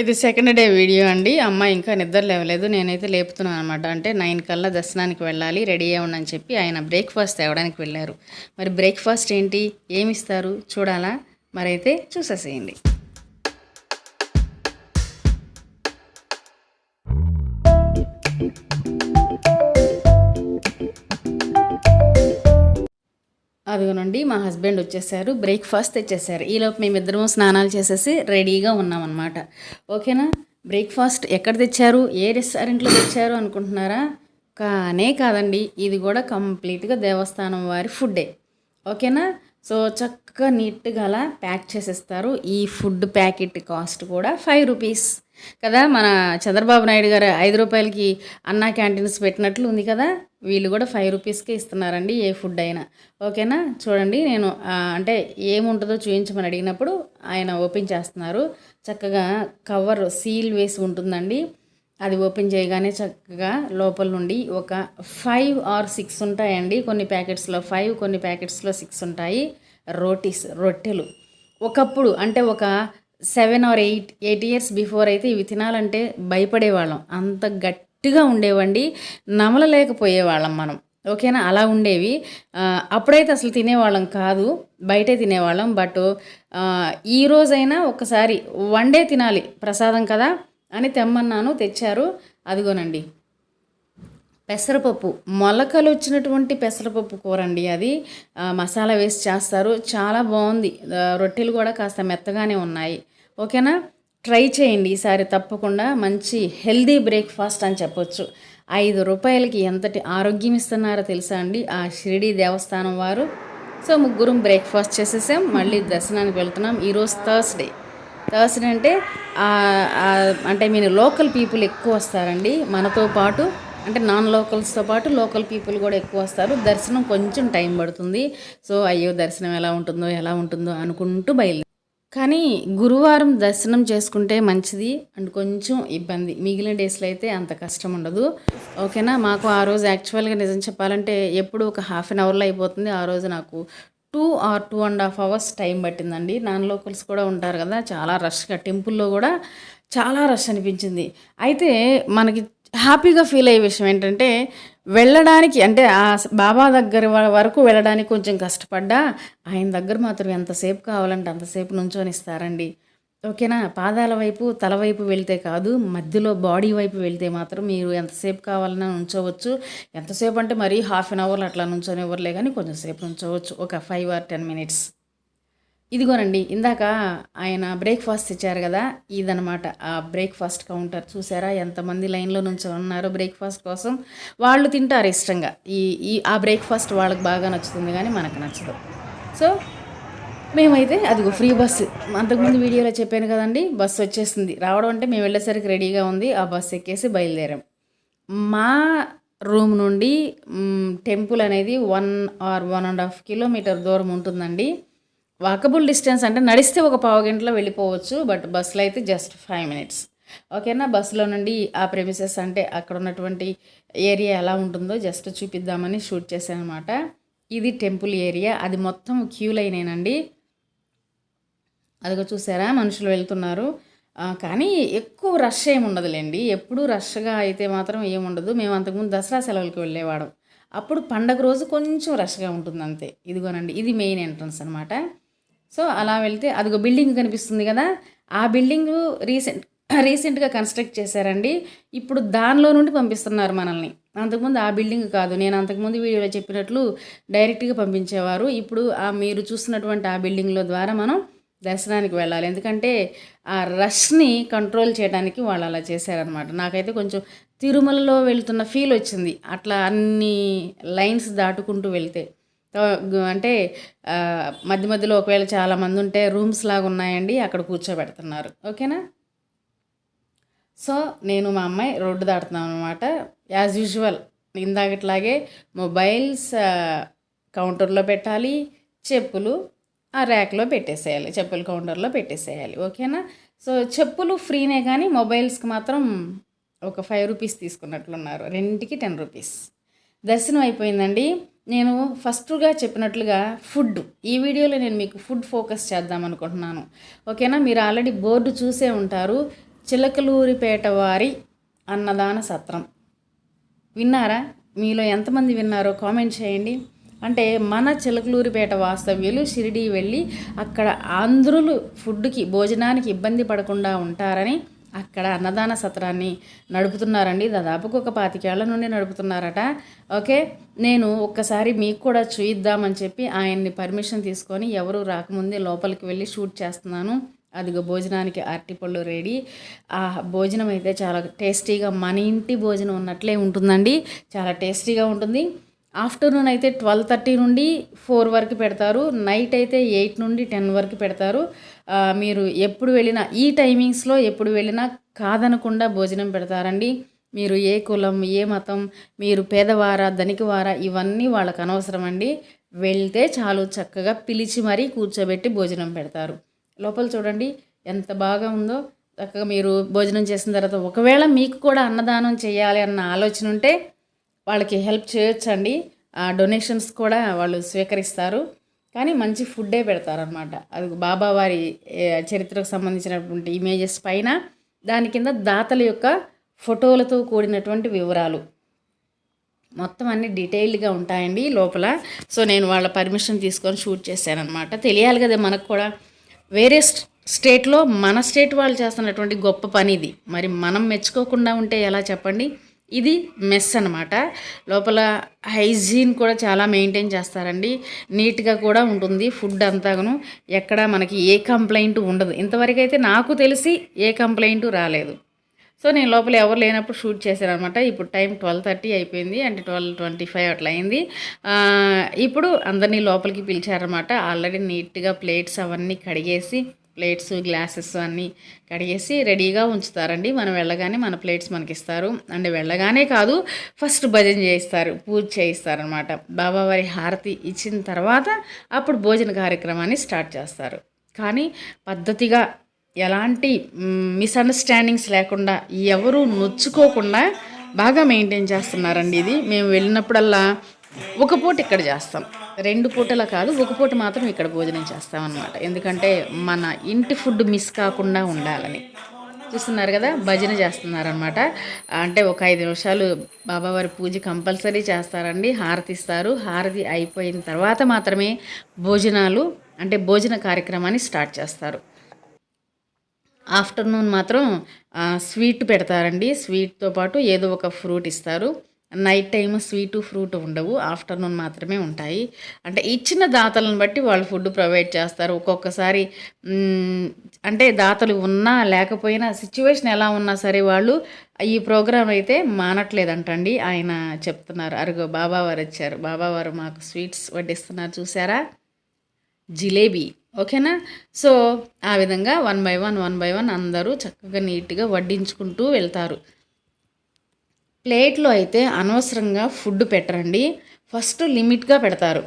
ఇది second day video అండి. అమ్మ ఇంకా నిద్ర లేవలేదు. నేనైతే లేపుతున్నాను అనమాట అంటే నైన్ కల్లా దర్శనానికి వెళ్ళాలి రెడీ అవ్వండి చెప్పి ఆయన బ్రేక్ఫాస్ట్ తేవడానికి వెళ్ళారు. మరి బ్రేక్ఫాస్ట్ ఏంటి? ఏమి ఇస్తారు? చూడాలా? మరైతే చూసేసేయండి. అదిగోనండి మా హస్బెండ్ వచ్చేసారు బ్రేక్ఫాస్ట్ తెచ్చేసారు. ఈలోపు మేమిద్దరము స్నానాలు చేసేసి రెడీగా ఉన్నామన్నమాట. ఓకేనా? బ్రేక్ఫాస్ట్ ఎక్కడ తెచ్చారు? ఏ రెస్టారెంట్లో తెచ్చారు అనుకుంటున్నారా? కానే కాదండి ఇది కూడా కంప్లీట్గా దేవస్థానం వారి ఫుడ్డే. ఓకేనా? సో చక్కగా నీట్గా అలా ప్యాక్ చేసేస్తారు. ఈ ఫుడ్ ప్యాకెట్ కాస్ట్ కూడా ఫైవ్ రూపీస్. కదా మన చంద్రబాబు నాయుడు గారు ఐదు రూపాయలకి అన్నా క్యాంటీన్స్ పెట్టినట్లు ఉంది కదా వీళ్ళు కూడా ఫైవ్ రూపీస్కే ఇస్తున్నారండి ఏ ఫుడ్ అయినా. ఓకేనా? చూడండి నేను అంటే ఏముంటుందో చూపించమని అడిగినప్పుడు ఆయన ఓపెన్ చేస్తున్నారు. చక్కగా కవర్ సీల్ వేసి ఉంటుందండి. అది ఓపెన్ చేయగానే చక్కగా లోపల నుండి ఒక ఫైవ్ ఆర్ సిక్స్ ఉంటాయండి కొన్ని ప్యాకెట్స్లో. ఫైవ్ కొన్ని ప్యాకెట్స్లో సిక్స్ ఉంటాయి. రోటీస్ రొట్టెలు. ఒకప్పుడు అంటే ఒక seven or eight eight years before అయితే ఇవి తినాలంటే భయపడేవాళ్ళం. అంత గట్టిగా ఉండేవండి. నమలలేకపోయేవాళ్ళం మనం. ఓకేనా? అలా ఉండేవి. అప్పుడైతే అసలు తినేవాళ్ళం కాదు. బయటే తినేవాళ్ళం. బట్ ఈ రోజైనా ఒకసారి వన్ డే తినాలి ప్రసాదం కదా. అని తెమ్మన్నాను తెచ్చారు. అదిగోనండి. పెసరపప్పు. మొలకలు వచ్చినటువంటి పెసరపప్పు కూర అండి అది మసాలా వేసి చేస్తారు. చాలా బాగుంది. రొట్టెలు కూడా కాస్త మెత్తగానే ఉన్నాయి. ఓకేనా? ట్రై చేయండి ఈసారి తప్పకుండా మంచి హెల్దీ బ్రేక్ఫాస్ట్ అని చెప్పొచ్చు. ఐదు రూపాయలకి ఎంతటి ఆరోగ్యం ఇస్తున్నారో తెలుసా అండి? ఆ షిరిడి దేవస్థానం వారు. సో ముగ్గురం బ్రేక్ఫాస్ట్ చేసేసాం. మళ్ళీ దర్శనానికి వెళ్తున్నాం. ఈరోజు థర్స్డే. థర్స్డే అంటే అంటే మీరు లోకల్ పీపుల్ ఎక్కువ వస్తారండి. మనతో పాటు అంటే నాన్ లోకల్స్తో పాటు లోకల్ పీపుల్ కూడా ఎక్కువ వస్తారు. దర్శనం కొంచెం టైం పడుతుంది. సో అయ్యో దర్శనం ఎలా ఉంటుందో ఎలా ఉంటుందో అనుకుంటూ బయలుదేరి కానీ గురువారం దర్శనం చేసుకుంటే మంచిది. అండ్ కొంచెం ఇబ్బంది. మిగిలిన డేస్లో అయితే అంత కష్టం ఉండదు. ఓకేనా? మాకు ఆ రోజు యాక్చువల్గా నిజం చెప్పాలంటే ఎప్పుడు ఒక హాఫ్ అన్ అవర్లో అయిపోతుంది. ఆ రోజు నాకు two or two and half hours time పట్టిందండి. నాన్ లోకల్స్ కూడా ఉంటారు కదా చాలా రష్గా టెంపుల్లో కూడా చాలా రష్ అనిపించింది. అయితే మనకి హ్యాపీగా ఫీల్ అయ్యే విషయం ఏంటంటే వెళ్ళడానికి అంటే ఆ బాబా దగ్గర వరకు వెళ్ళడానికి కొంచెం కష్టపడ్డా ఆయన దగ్గర మాత్రం ఎంతసేపు కావాలంటే అంతసేపు నుంచొని ఇస్తారండి. ఓకేనా? పాదాల వైపు తల వైపు వెళ్తే కాదు మధ్యలో బాడీ వైపు వెళ్తే మాత్రం మీరు ఎంతసేపు కావాలన్నా ఉంచవచ్చు ఎంతసేపు అంటే మరీ హాఫ్ అన్ అవర్లో అట్లా నుంచొని కానీ కొంచెం సేపు ఉంచవచ్చు ఒక ఫైవ్ ఆర్ టెన్ మినిట్స్. ఇదిగోనండి ఇందాక ఆయన బ్రేక్ఫాస్ట్ ఇచ్చారు కదా ఇదనమాట ఆ బ్రేక్ఫాస్ట్ కౌంటర్ చూసారా? ఎంతమంది లైన్లో నుంచి ఉన్నారో బ్రేక్ఫాస్ట్ కోసం. వాళ్ళు తింటారు ఇష్టంగా. ఈ ఈ ఆ బ్రేక్ఫాస్ట్ వాళ్ళకి బాగా నచ్చుతుంది కానీ మనకు నచ్చదు. సో మేమైతే అదిగో ఫ్రీ బస్సు. అంతకుముందు వీడియోలో చెప్పాను కదండి బస్సు వచ్చేసింది. రావడం అంటే మేము వెళ్ళేసరికి రెడీగా ఉంది ఆ బస్సు ఎక్కేసి బయలుదేరాం. మా రూమ్ నుండి టెంపుల్ అనేది one or one and half kilometer దూరం ఉంటుందండి. వాకబుల్ డిస్టెన్స్ అంటే నడిస్తే ఒక పావు గంటలో వెళ్ళిపోవచ్చు బట్ బస్సులో అయితే జస్ట్ ఫైవ్ మినిట్స్. ఓకేనా? బస్సులో నుండి ఆ ప్రెమిసెస్ అంటే అక్కడ ఉన్నటువంటి ఏరియా ఎలా ఉంటుందో జస్ట్ చూపిద్దామని షూట్ చేశాను అనమాట ఇది టెంపుల్ ఏరియా. అది మొత్తం క్యూ లైనేనండి. అదిగో చూసారా మనుషులు వెళ్తున్నారు. కానీ ఎక్కువ రష్ ఏమి ఉండదులేండి. ఎప్పుడు రష్గా అయితే మాత్రం ఏముండదు మేము అంతకుముందు దసరా సెలవులకు వెళ్ళేవాడు. అప్పుడు పండగ రోజు కొంచెం రష్గా ఉంటుంది అంతే. ఇదిగోనండి ఇది మెయిన్ ఎంట్రన్స్ అనమాట సో అలా వెళ్తే అదిగో బిల్డింగ్ కనిపిస్తుంది కదా ఆ బిల్డింగ్ రీసెంట్ రీసెంట్గా కన్స్ట్రక్ట్ చేశారండి. ఇప్పుడు దానిలో నుండి పంపిస్తున్నారు మనల్ని. అంతకుముందు ఆ బిల్డింగ్ కాదు. నేను అంతకుముందు వీడియోలో చెప్పినట్లు డైరెక్ట్గా పంపించేవారు. ఇప్పుడు ఆ మీరు చూస్తున్నటువంటి ఆ బిల్డింగ్లో ద్వారా మనం దర్శనానికి వెళ్ళాలి. ఎందుకంటే ఆ రష్ని కంట్రోల్ చేయడానికి వాళ్ళు అలా చేశారనమాట నాకైతే కొంచెం తిరుమలలో వెళ్తున్న ఫీల్ వచ్చింది. అట్లా అన్ని లైన్స్ దాటుకుంటూ వెళ్తే. అంటే మధ్య మధ్యలో ఒకవేళ చాలామంది ఉంటే రూమ్స్ లాగా ఉన్నాయండి అక్కడ కూర్చోబెడుతున్నారు. ఓకేనా? సో నేను మా అమ్మాయి రోడ్డు దాటుతున్నాం అనమాట యాజ్ యూజువల్. ఇందాకట్లాగే మొబైల్స్ కౌంటర్లో పెట్టాలి చెప్పులు ఆ ర్యాక్లో పెట్టేసేయాలి చెప్పుల కౌంటర్లో పెట్టేసేయాలి ఓకేనా? సో చెప్పులు ఫ్రీనే కానీ మొబైల్స్కి మాత్రం ఒక ఫైవ్ రూపీస్ తీసుకున్నట్లున్నారు రెండింటికి టెన్ రూపీస్. దర్శనం అయిపోయిందండి. నేను ఫస్ట్గా చెప్పినట్లుగా ఫుడ్ ఈ వీడియోలో నేను మీకు ఫుడ్ ఫోకస్ చేద్దాం అనుకుంటున్నాను. ఓకేనా? మీరు ఆల్రెడీ బోర్డు చూసే ఉంటారు చిలకలూరిపేట వారి అన్నదాన సత్రం. విన్నారా? మీలో ఎంతమంది విన్నారో కామెంట్ చేయండి. అంటే మన చిలకలూరిపేట వాస్తవ్యులు షిరిడి వెళ్ళి అక్కడ ఆంధ్రులు ఫుడ్కి భోజనానికి ఇబ్బంది పడకుండా ఉంటారని అక్కడ అన్నదాన సత్రాన్ని నడుపుతున్నారండి. దాదాపుకు ఒక పాతికేళ్ళ నుండి నడుపుతున్నారట. ఓకే నేను ఒక్కసారి మీకు కూడా చూయిద్దామని చెప్పి ఆయన్ని పర్మిషన్ తీసుకొని ఎవరు రాకముందే లోపలికి వెళ్ళి షూట్ చేస్తున్నాను. అదిగో భోజనానికి అరటిపళ్ళు రెడీ. ఆ భోజనం అయితే చాలా టేస్టీగా మన ఇంటి భోజనం ఉన్నట్లే ఉంటుందండి. చాలా టేస్టీగా ఉంటుంది. ఆఫ్టర్నూన్ అయితే ట్వెల్వ్ థర్టీ నుండి ఫోర్ వరకు పెడతారు. నైట్ అయితే ఎయిట్ నుండి టెన్ వరకు పెడతారు. మీరు ఎప్పుడు వెళ్ళినా ఈ టైమింగ్స్లో ఎప్పుడు వెళ్ళినా కాదనకుండా భోజనం పెడతారండి. మీరు ఏ కులం ఏ మతం మీరు పేదవారా ధనికవారా ఇవన్నీ వాళ్ళకు అనవసరం అండి వెళ్తే చాలు చక్కగా పిలిచి మరీ కూర్చోబెట్టి భోజనం పెడతారు. లోపల చూడండి ఎంత బాగా ఉందో. చక్కగా మీరు భోజనం చేసిన తర్వాత ఒకవేళ మీకు కూడా అన్నదానం చేయాలి అన్న ఆలోచన ఉంటే వాళ్ళకి హెల్ప్ చేయొచ్చండి. ఆ డొనేషన్స్ కూడా వాళ్ళు స్వీకరిస్తారు. కానీ మంచి ఫుడ్డే పెడతారనమాట అది బాబావారి వారి చరిత్రకు సంబంధించినటువంటి ఇమేజెస్ పైన దాని కింద దాతల యొక్క ఫోటోలతో కూడినటువంటి వివరాలు. మొత్తం అన్ని డీటెయిల్డ్గా ఉంటాయండి లోపల. సో నేను వాళ్ళ పర్మిషన్ తీసుకొని షూట్ చేశానమాట తెలియాలి కదా మనకు కూడా. వేరే స్టేట్లో మన స్టేట్ వాళ్ళు చేస్తున్నటువంటి గొప్ప పని ఇది మరి మనం మెచ్చుకోకుండా ఉంటే ఎలా చెప్పండి? ఇది మెస్ అన్నమాట. లోపల హైజీన్ కూడా చాలా మెయింటైన్ చేస్తారండి. నీట్గా కూడా ఉంటుంది ఫుడ్ అంతాను ఎక్కడ మనకి ఏ కంప్లైంట్ ఉండదు. ఇంతవరకు అయితే నాకు తెలిసి ఏ కంప్లైంట్ రాలేదు. సో నేను లోపల ఎవరు లేనప్పుడు షూట్ చేశాను అనమాట ఇప్పుడు టైం ట్వెల్వ్ థర్టీ అయిపోయింది. అంటే ట్వెల్వ్ ట్వంటీ ఫైవ్ అట్లా అయింది. ఇప్పుడు అందరినీ లోపలికి పిలిచారనమాట ఆల్రెడీ నీట్గా ప్లేట్స్ అవన్నీ కడిగేసి ప్లేట్స్ గ్లాసెస్ అన్నీ కడిగేసి రెడీగా ఉంచుతారండి. మనం వెళ్ళగానే మన ప్లేట్స్ మనకి ఇస్తారు అంటే వెళ్ళగానే కాదు ఫస్ట్ భజన చేయిస్తారు పూజ చేయిస్తారనమాట బాబావారి హారతి ఇచ్చిన తర్వాత అప్పుడు భోజన కార్యక్రమాన్ని స్టార్ట్ చేస్తారు. కానీ పద్ధతిగా ఎలాంటి మిస్అండర్స్టాండింగ్స్ లేకుండా ఎవరు నొచ్చుకోకుండా బాగా మెయింటైన్ చేస్తున్నారండి ఇది. మేము వెళ్ళినప్పుడల్లా ఒక పూట ఇక్కడ చేస్తాం. రెండు పూటల కాదు ఒక పూట మాత్రం ఇక్కడ భోజనం చేస్తాం ఎందుకంటే మన ఇంటి ఫుడ్ మిస్ కాకుండా ఉండాలని. చూస్తున్నారు కదా భజన చేస్తున్నారనమాట అంటే ఒక ఐదు నిమిషాలు బాబావారి పూజ కంపల్సరీ చేస్తారండి హారతి ఇస్తారు హారతి అయిపోయిన తర్వాత మాత్రమే భోజనాలు అంటే భోజన కార్యక్రమాన్ని స్టార్ట్ చేస్తారు. ఆఫ్టర్నూన్ మాత్రం స్వీట్ పెడతారండి. స్వీట్తో పాటు ఏదో ఒక ఫ్రూట్ ఇస్తారు. నైట్ టైం స్వీటు ఫ్రూట్ ఉండవు. ఆఫ్టర్నూన్ మాత్రమే ఉంటాయి. అంటే ఇచ్చిన దాతలను బట్టి వాళ్ళు ఫుడ్ ప్రొవైడ్ చేస్తారు. ఒక్కొక్కసారి అంటే దాతలు ఉన్నా లేకపోయినా సిచ్యువేషన్ ఎలా ఉన్నా సరే వాళ్ళు ఈ ప్రోగ్రాం అయితే మానట్లేదంటండి. ఆయన చెప్తున్నారు. అరుగో బాబావారు వచ్చారు. బాబావారు మాకు స్వీట్స్ వడ్డిస్తున్నారు. చూసారా జిలేబీ. ఓకేనా? సో ఆ విధంగా one by one one by one అందరూ చక్కగా నీట్గా వడ్డించుకుంటూ వెళ్తారు. ప్లేట్లో అయితే అనవసరంగా ఫుడ్ పెట్టరండి. ఫస్ట్ లిమిట్గా పెడతారు.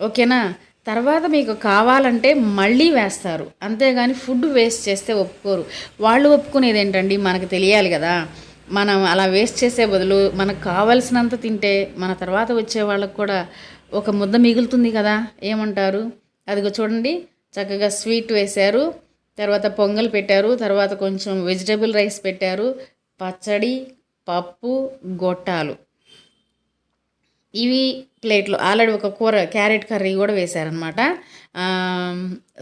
ఓకేనా? తర్వాత మీకు కావాలంటే మళ్ళీ వేస్తారు. అంతేగాని ఫుడ్ వేస్ట్ చేస్తే ఒప్పుకోరు. వాళ్ళు ఒప్పుకునేది ఏంటండి? మనకు తెలియాలి కదా. మనం అలా వేస్ట్ చేసే బదులు మనకు కావలసినంత తింటే మన తర్వాత వచ్చే వాళ్ళకు కూడా ఒక ముద్ద మిగులుతుంది కదా. ఏమంటారు? అదిగో చూడండి. చక్కగా స్వీట్ వేశారు. తర్వాత పొంగల్ పెట్టారు. తర్వాత కొంచెం వెజిటబుల్ రైస్ పెట్టారు. పచ్చడి పప్పు గొట్టాలు. ఇవి ప్లేట్లో ఆల్రెడీ ఒక కూర క్యారెట్ కర్రీ కూడా వేశారనమాట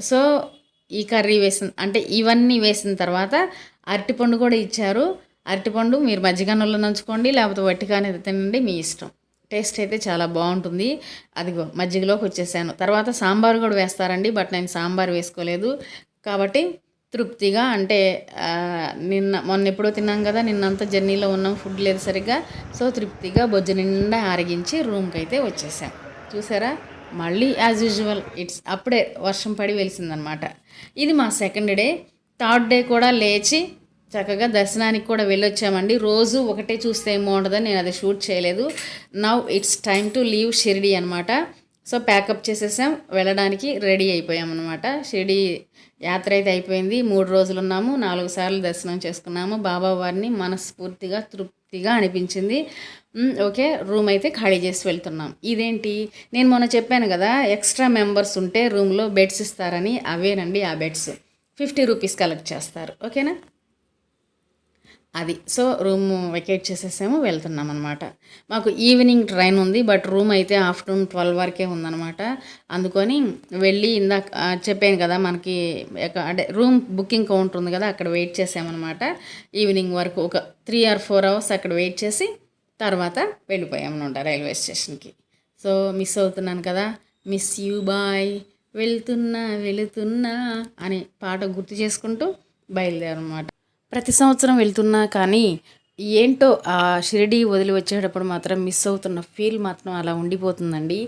సో ఈ కర్రీ వేసిన అంటే ఇవన్నీ వేసిన తర్వాత అరటిపండు కూడా ఇచ్చారు. అరటిపండు మీరు మజ్జిగన్నంలో నంచుకోండి లేకపోతే వట్టిగానే తినండి మీ ఇష్టం. టేస్ట్ అయితే చాలా బాగుంటుంది. అదిగో మజ్జిగలోకి వచ్చేసాను. తర్వాత సాంబార్ కూడా వేస్తారండి బట్ నేను సాంబార్ వేసుకోలేదు. కాబట్టి తృప్తిగా అంటే నిన్న మొన్న ఎప్పుడో తిన్నాం కదా నిన్నంతా జర్నీలో ఉన్నాం ఫుడ్ లేదు సరిగ్గా. సో తృప్తిగా బొజ్జు నిండా ఆరగించి రూమ్కి అయితే వచ్చేసాం. చూసారా? మళ్ళీ యాజ్ యూజువల్ ఇట్స్ అప్పుడే వర్షం పడి వెలిసిందనమాట. ఇది మా సెకండ్ డే థర్డ్ డే కూడా లేచి చక్కగా దర్శనానికి కూడా వెళ్ళొచ్చామండి. రోజు ఒకటే చూస్తే ఏమో ఉండదని నేను అది షూట్ చేయలేదు. Now it's time to leave Shirdi అనమాట. సో ప్యాకప్ చేసేసాం. వెళ్ళడానికి రెడీ అయిపోయాం అనమాట షిరిడి యాత్ర అయితే అయిపోయింది. మూడు రోజులు ఉన్నాము. నాలుగు సార్లు దర్శనం చేసుకున్నాము. బాబా వారిని మనస్ఫూర్తిగా తృప్తిగా అనిపించింది. ఓకే. రూమ్ అయితే ఖాళీ చేసి వెళ్తున్నాం. ఇదేంటి? నేను మొన్న చెప్పాను కదా ఎక్స్ట్రా మెంబర్స్ ఉంటే రూమ్లో బెడ్స్ ఇస్తారని. అవేనండి ఆ బెడ్స్. ఫిఫ్టీ రూపీస్ కలెక్ట్ చేస్తారు. ఓకేనా? అది. సో రూమ్ వెకేట్ చేసేసాము వెళ్తున్నాం అనమాట మాకు ఈవినింగ్ ట్రైన్ ఉంది బట్ రూమ్ అయితే ఆఫ్టర్నూన్ ట్వెల్వ్ వరకే ఉందన్నమాట. అందుకొని వెళ్ళి ఇందాక చెప్పాను కదా మనకి అంటే రూమ్ బుకింగ్ కౌంటర్ ఉంది కదా అక్కడ వెయిట్ చేసామన్నమాట. ఈవినింగ్ వరకు ఒక త్రీ ఆర్ ఫోర్ అవర్స్ అక్కడ వెయిట్ చేసి తర్వాత వెళ్ళిపోయామన్నమాట రైల్వే స్టేషన్కి. సో మిస్ అవుతున్నాను కదా. Miss you bye. వెళ్తున్నా వెళుతున్నా అనే పాట గుర్తు చేసుకుంటూ బయలుదేరనమాట ప్రతి సంవత్సరం వెళ్తున్నా కానీ ఏంటో ఆ షిరిడి వదిలి వచ్చేటప్పుడు మాత్రం మిస్ అవుతున్న ఫీల్ మాత్రం అలా ఉండిపోతుందండి.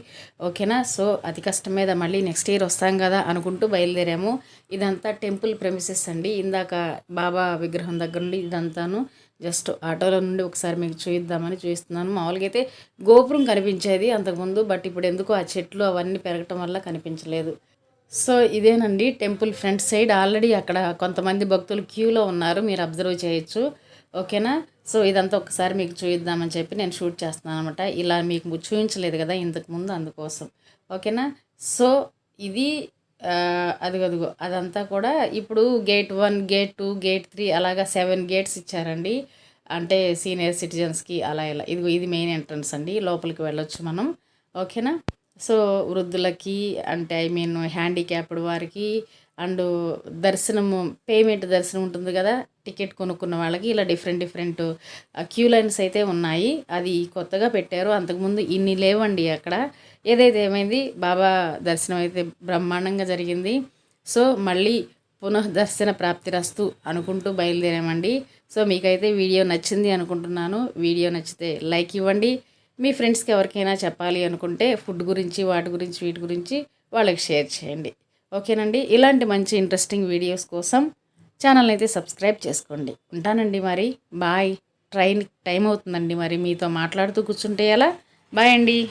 ఓకేనా? సో అది కష్టం మీద మళ్ళీ నెక్స్ట్ ఇయర్ వస్తాం కదా అనుకుంటూ బయలుదేరాము. ఇదంతా టెంపుల్ ప్రెమిసెస్ అండి. ఇందాక బాబా విగ్రహం దగ్గర నుండి ఇదంతాను జస్ట్ ఆటోలో నుండి ఒకసారి మీకు చూయిద్దామని చూపిస్తున్నాను మామూలుగా అయితే గోపురం కనిపించేది అంతకుముందు బట్ ఇప్పుడు ఎందుకో ఆ చెట్లు అవన్నీ పెరగటం వల్ల కనిపించలేదు. సో ఇదేనండి టెంపుల్ ఫ్రంట్ సైడ్. ఆల్రెడీ అక్కడ కొంతమంది భక్తులు క్యూలో ఉన్నారు. మీరు అబ్జర్వ్ చేయొచ్చు. ఓకేనా? సో ఇదంతా ఒకసారి మీకు చూయిద్దామని చెప్పి నేను షూట్ చేస్తున్నాను అనమాట ఇలా మీకు చూపించలేదు కదా ఇంతకుముందు అందుకోసం. ఓకేనా? సో ఇది అదిగదుగు అదంతా కూడా ఇప్పుడు gate one gate two gate three అలాగా సెవెన్ గేట్స్ ఇచ్చారండి. అంటే సీనియర్ సిటిజన్స్కి అలా ఇలా ఇదిగో ఇది మెయిన్ ఎంట్రన్స్ అండి. లోపలికి వెళ్ళొచ్చు మనం. ఓకేనా? సో వృద్ధులకి అంటే ఐ మీన్ హ్యాండిక్యాప్డ్ వారికి అండ్ దర్శనము పేమెంట్ దర్శనం ఉంటుంది కదా టికెట్ కొనుక్కున్న వాళ్ళకి ఇలా డిఫరెంట్ డిఫరెంట్ క్యూ లైన్స్ అయితే ఉన్నాయి. అది కొత్తగా పెట్టారు. అంతకుముందు ఇన్ని లేవండి అక్కడ. ఏదైతే ఏమైంది బాబా దర్శనం అయితే బ్రహ్మాండంగా జరిగింది. సో మళ్ళీ పునః దర్శన ప్రాప్తిరస్తు అనుకుంటూ బయలుదేరామండి. సో మీకైతే వీడియో నచ్చింది అనుకుంటున్నాను. వీడియో నచ్చితే లైక్ ఇవ్వండి. మీ ఫ్రెండ్స్కి ఎవరికైనా చెప్పాలి అనుకుంటే ఫుడ్ గురించి వాటి గురించి వీటి గురించి వాళ్ళకి షేర్ చేయండి. ఓకేనండి? ఇలాంటి మంచి ఇంట్రెస్టింగ్ వీడియోస్ కోసం ఛానల్ అయితే సబ్స్క్రైబ్ చేసుకోండి. ఉంటానండి మరి. బాయ్ ట్రైన్ టైం అవుతుందండి మరి మీతో మాట్లాడుతూ కూర్చుంటే ఎలా? బాయ్ అండి.